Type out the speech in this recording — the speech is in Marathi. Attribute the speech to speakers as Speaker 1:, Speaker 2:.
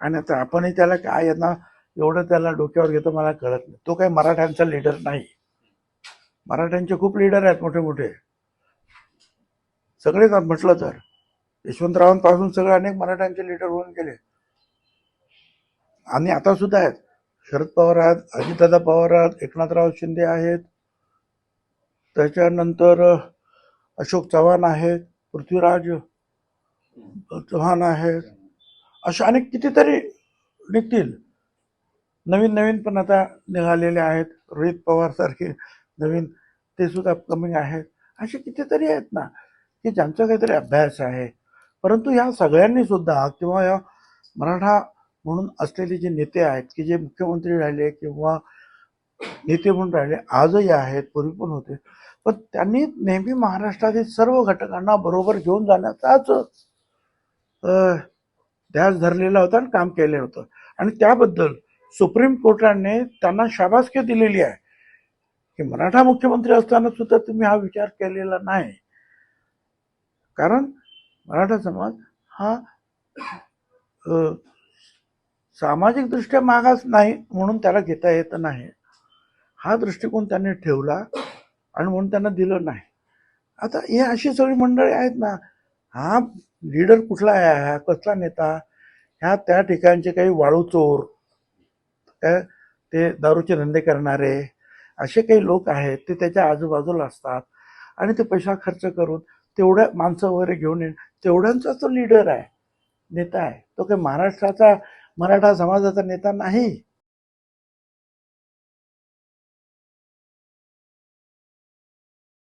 Speaker 1: आणि आता आपणही त्याला काय यांना एवढं त्याला डोक्यावर घेतो मला कळत नाही. तो काही मराठ्यांचा लीडर नाही. मराठ्यांचे खूप लीडर आहेत मोठे मोठे सगळेच आहेत म्हटलं तर. यशवंतरावांपासून सगळे अनेक मराठ्यांचे लीडर होऊन गेले. आणि आता सुद्धा आहेत. शरद पवार आहेत अजितदादा पवार आहेत एकनाथराव शिंदे आहेत. त्याच्यानंतर अशोक चव्हाण आहेत पृथ्वीराज चव्हाण आहेत. असे अनेक कितीतरी निघतील. नवीन नवीन पण आता निघालेले आहेत. रोहित पवारसारखे नवीन ते सुद्धा अपकमिंग आहेत. असे कितीतरी आहेत ना की ज्यांचा काहीतरी अभ्यास आहे. परंतु ह्या सगळ्यांनी सुद्धा किंवा या मराठा म्हणून असलेले जे नेते आहेत की जे मुख्यमंत्री राहिले किंवा नेते म्हणून राहिले आजही आहेत पूर्वी पण होते. पण त्यांनी नेहमी महाराष्ट्रातील सर्व घटकांना बरोबर घेऊन जाण्याचाच ध्यास धरलेला होता आणि काम केलेलं होतं. आणि त्याबद्दल सुप्रीम कोर्टाने त्यांना शाबासकी दिलेली आहे. की मराठा मुख्यमंत्री असताना सुद्धा तुम्ही हा विचार केलेला नाही. कारण मराठा समाज हा सामाजिकदृष्ट्या मागास नाही म्हणून त्याला घेता येत नाही. हा दृष्टिकोन त्यांनी ठेवला आणि म्हणून त्यांना दिलं नाही. आता हे अशी सगळी मंडळी आहेत ना हा लीडर कुठला आहे? हा कसला नेता? ह्या त्या ठिकाणचे काही वाळू चोर काय ते दारूचे धंदे करणारे असे काही लोक आहेत ते त्याच्या आजूबाजूला असतात. आणि ते पैसा खर्च करून तेवढ्या माणसं वगैरे घेऊन येणं तेवढ्यांचा तो लीडर आहे नेता आहे. तो काही महाराष्ट्राचा मराठा समाजाचा नेता नाही.